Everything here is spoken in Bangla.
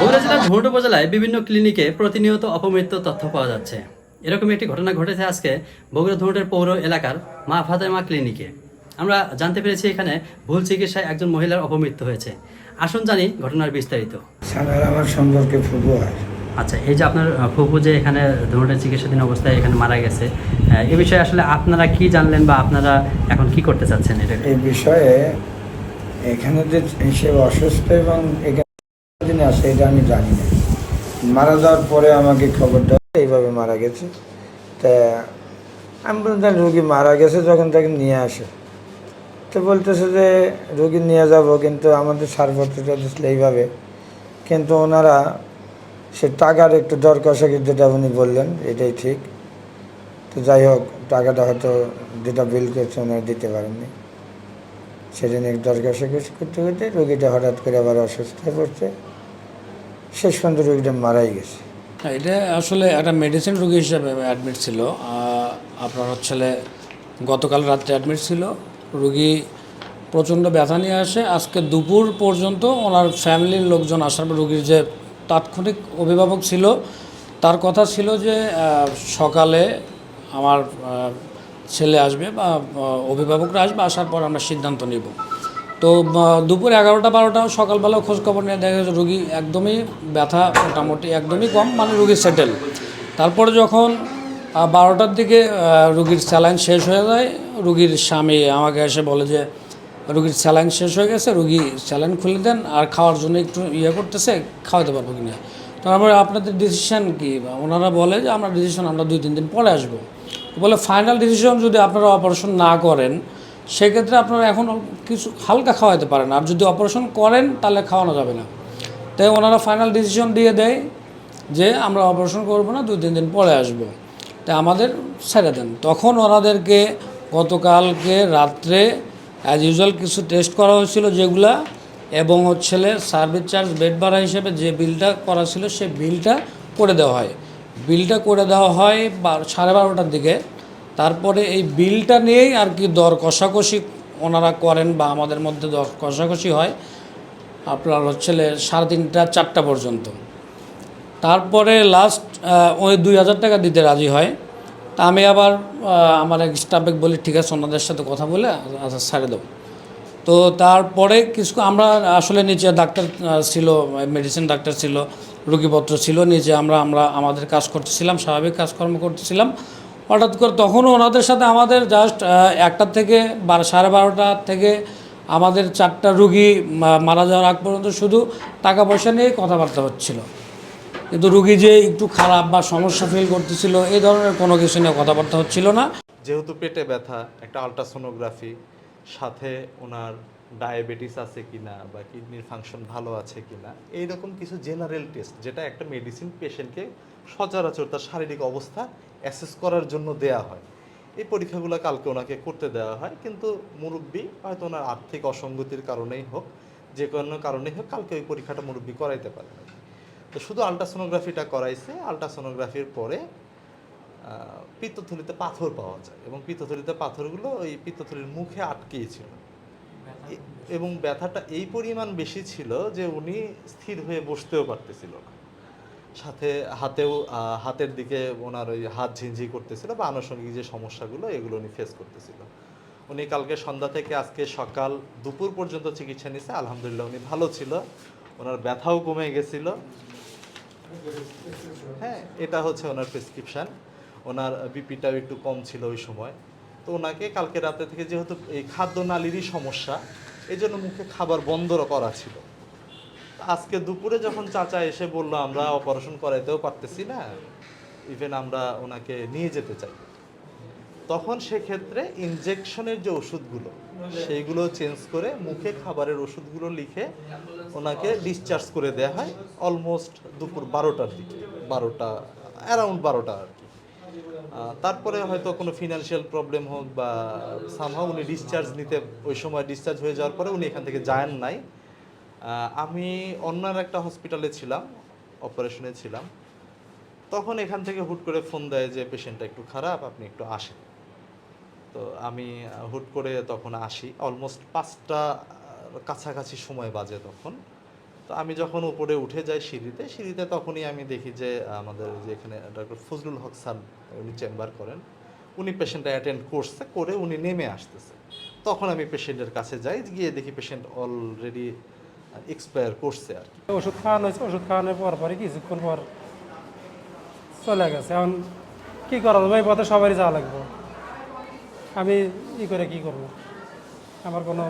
বগুড়া জেলার ঝুমট উপজেলায় বিভিন্ন ক্লিনিকে প্রতিনিয়ত অপমৃত্যু তথ্য পাওয়া যাচ্ছে। এরকম একটি ঘটনা ঘটেছে আজকে বগুড়া পৌর এলাকার মা ফাতেমা ক্লিনিকে। আমরা জানতে পেরেছি এখানে ভুল চিকিৎসায় একজন মহিলার অপমৃত্যু হয়েছে। আসুন জানি ঘটনার বিস্তারিত। আমার সম্পর্কে ফুবু আচ্ছা এই যে আপনার ফুফু যে এখানে ধরনের চিকিৎসাধীন অবস্থায় এখানে মারা গেছে এ বিষয়ে আসলে আপনারা কি জানলেন বা আপনারা এখন কি করতে চাচ্ছেন এটা এই বিষয়ে এখানে যে সে অসুস্থ এবং আসে এটা আমি জানি না। মারা যাওয়ার পরে আমাকে খবরটা এইভাবে মারা গেছে। তা আমি বলতাম রুগী মারা গেছে যখন তাকে নিয়ে আসে। তো বলতেছে যে, রুগী নিয়ে যাব, কিন্তু আমাদের সারপত্রটা দিচ্ছিল এইভাবে। কিন্তু ওনারা সে টাকার একটু দর কষাকি যেটা উনি বললেন, এটাই ঠিক। তো যাই হোক, টাকাটা হয়তো যেটা বিল করছে ওনারা দিতে পারেননি। সেদিন এক দর কষাকষি করতে করতে রুগীটা হঠাৎ করে আবার অসুস্থ হয়ে পড়ছে। শেষ পর্যন্ত রোগীটা মারাই গেছে। এটা আসলে একটা মেডিসিন রোগী হিসাবে অ্যাডমিট ছিল। আপনার হচ্ছে গতকাল রাত্রে অ্যাডমিট ছিল। রুগী প্রচণ্ড ব্যথা নিয়ে আসে। আজকে দুপুর পর্যন্ত ওনার ফ্যামিলির লোকজন আসার পর রুগীর যে তাৎক্ষণিক অভিভাবক ছিল, তার কথা ছিল যে সকালে আমার ছেলে আসবে বা অভিভাবকরা আসবে, আসার পর আমরা সিদ্ধান্ত নিব। তো দুপুর এগারোটা, বারোটা সকালবেলা খোঁজখবর নিয়ে দেখা গেছে, রুগী একদমই ব্যথা মোটামুটি একদমই কম মানে রুগী সেটেল তারপরে যখন বারোটার দিকে রুগীর স্যালাইন শেষ হয়ে যায়, রুগীর স্বামী আমাকে এসে বলে যে, রুগীর স্যালাইন শেষ হয়ে গেছে, রুগী স্যালাইন খুলে দেন, আর খাওয়ার জন্য একটু ইয়ে করতেছে, খাওয়াতে পারব কি কিনা তারপরে আপনাদের ডিসিশন কী? ওনারা বলে যে, আমরা ডিসিশন আমরা দুই, তিন দিন পরে আসব। বলে ফাইনাল ডিসিশন যদি আপনারা অপারেশন না করেন সেক্ষেত্রে আপনারা এখন কিছু হালকা খাওয়াতে পারেন। আর যদি অপারেশন করেন, তাহলে খাওয়ানো যাবে না। তাই ওনারা ফাইনাল ডিসিশন দিয়ে দেয় যে আমরা অপারেশন করব না, দুই, তিন দিন পরে আসব। তাই আমাদের ছেড়ে দেন। তখন ওনাদেরকে গতকালকে রাত্রে অ্যাজ ইউজুয়াল কিছু টেস্ট করা হয়েছিল যেগুলা, এবং হচ্ছে সার্ভিস চার্জ বেড ভাড়া হিসেবে যে বিলটা করা ছিল সেই বিলটা করে দেওয়া হয়। বিলটা করে দেওয়া হয় সাড়ে বারোটার দিকে। তারপরে এই বিলটা নিয়েই আর কি দর কষাকষি ওনারা করেন বা আমাদের মধ্যে দর কষাকষি হয় আপনার হচ্ছে সাড়ে তিনটা, চারটা পর্যন্ত। তারপরে লাস্ট ওই দুই হাজার টাকা দিতে রাজি হয়। তা আমি আবার আমার এক স্টাফে বলি, ঠিক আছে, ওনাদের সাথে কথা বলে আচ্ছা ছাড়ে দেবো তো তারপরে কিছু, আমরা আসলে নিচে ডাক্তার ছিল মেডিসিন ডাক্তার ছিল, রুগীপত্র ছিল, নিচে আমরা আমরা আমাদের কাজ করতেছিলাম, স্বাভাবিক কাজকর্ম করতেছিলাম। হঠাৎ করে তখনও ওনাদের সাথে আমাদের জাস্ট একটা থেকে সাড়ে বারোটা থেকে আমাদের চারটা রুগী মারা যাওয়ার আগ পর্যন্ত শুধু টাকা পয়সা নিয়ে কথাবার্তা হচ্ছিল। কিন্তু রুগী যে একটু খারাপ বা সমস্যা ফিল করতেছিল এই ধরনের কোনো কিছু নিয়ে কথাবার্তা হচ্ছিল না। যেহেতু পেটে ব্যথা, একটা আলট্রাসোনোগ্রাফি সাথে ওনার ডায়াবেটিস আছে কিনা বা কিডনির ফাংশন ভালো আছে কিনা, এইরকম কিছু জেনারেল টেস্ট যেটা একটা মেডিসিন পেশেন্টকে সচরাচর তার শারীরিক অবস্থা অ্যাসেস করার জন্য দেয়া হয়। এই পরীক্ষাগুলো কালকে ওনাকে করতে দেওয়া হয় কিন্তু মুরব্বী হয়তো ওনার আর্থিক অসঙ্গতির কারণেই হোক যে কোনো কারণেই হোক কালকে ওই পরীক্ষাটা মুরব্বী করাইতে পারে না তো শুধু আলট্রাসোনোগ্রাফিটা করাইছে আলট্রাসোনোগ্রাফির পরে পিত্তথলিতে পাথর পাওয়া যায় এবং পিত্তথলিতে পাথরগুলো ওই পিত্তথলির মুখে আটকেছিল এ- এবং ব্যথাটা এই পরিমাণ বেশি ছিল যে উনি স্থির হয়ে বসতেও পারতেছিল না। সাথে হাতেও হাতের দিকে ওনার ওই হাত ঝিনঝি করতেছিল বা আনুষঙ্গিক যে সমস্যাগুলো, এগুলো উনি ফেস করতেছিল। উনি কালকে সন্ধ্যা থেকে আজকে সকাল দুপুর পর্যন্ত চিকিৎসা নিছে, আলহামদুলিল্লাহ উনি ভালো ছিল। ওনার ব্যথাও কমে গেছিল। হ্যাঁ এটা হচ্ছে ওনার প্রেসক্রিপশন ওনার বিপিটাও একটু কম ছিল ওই সময়। তো ওনাকে কালকে রাতে থেকে যেহেতু এই খাদ্য নালীরই সমস্যা এই জন্য মুখে খাবার বন্ধ করা ছিল। আজকে দুপুরে যখন চাচা এসে বলল, আমরা অপারেশন করাইতেও পারতেছি না ইভেন আমরা ওনাকে নিয়ে যেতে চাই। তখন সেক্ষেত্রে ইনজেকশনের যে ওষুধগুলো, সেইগুলো চেঞ্জ করে মুখে খাবারের ওষুধগুলো লিখে ওনাকে ডিসচার্জ করে দেওয়া হয় অলমোস্ট দুপুর বারোটার দিকে, বারোটা অ্যারাউন্ড বারোটা আর কি। তারপরে হয়তো কোনো ফিনান্সিয়াল প্রবলেম হোক বা সামহাও উনি ডিসচার্জ নিতে, ওই সময় ডিসচার্জ হয়ে যাওয়ার পরে উনি এখান থেকে যায়েন নাই। আমি অন্য একটা হসপিটালে ছিলাম অপারেশনে ছিলাম। তখন এখান থেকে হুট করে ফোন দেয় যে পেশেন্টটা একটু খারাপ, আপনি একটু আসেন। তো আমি হুট করে তখন আসি। অলমোস্ট পাঁচটা কাছাকাছি সময় বাজে তখন। তো আমি যখন উপরে উঠে যাই সিঁড়িতে সিঁড়িতে তখনই আমি দেখি যে, আমাদের যে এখানে ডক্টর ফজলুল হক স্যার, উনি চেম্বার করেন। উনি পেশেন্টটা অ্যাটেন্ড করছে, করে উনি নেমে আসতেছে। তখন আমি পেশেন্টের কাছে যাই, গিয়ে দেখি পেশেন্ট অলরেডি এক্সপায়ার করছে আর কি। ওষুধ খাওয়ানো হয়েছে, ওষুধ খাওয়ানোর পর, পরে কিছুক্ষণ পর চলে গেছে। এখন কী করা যাবে এই পথে সবারই যাওয়া লাগবে। আমি ই করে কি করব? আমার কোনো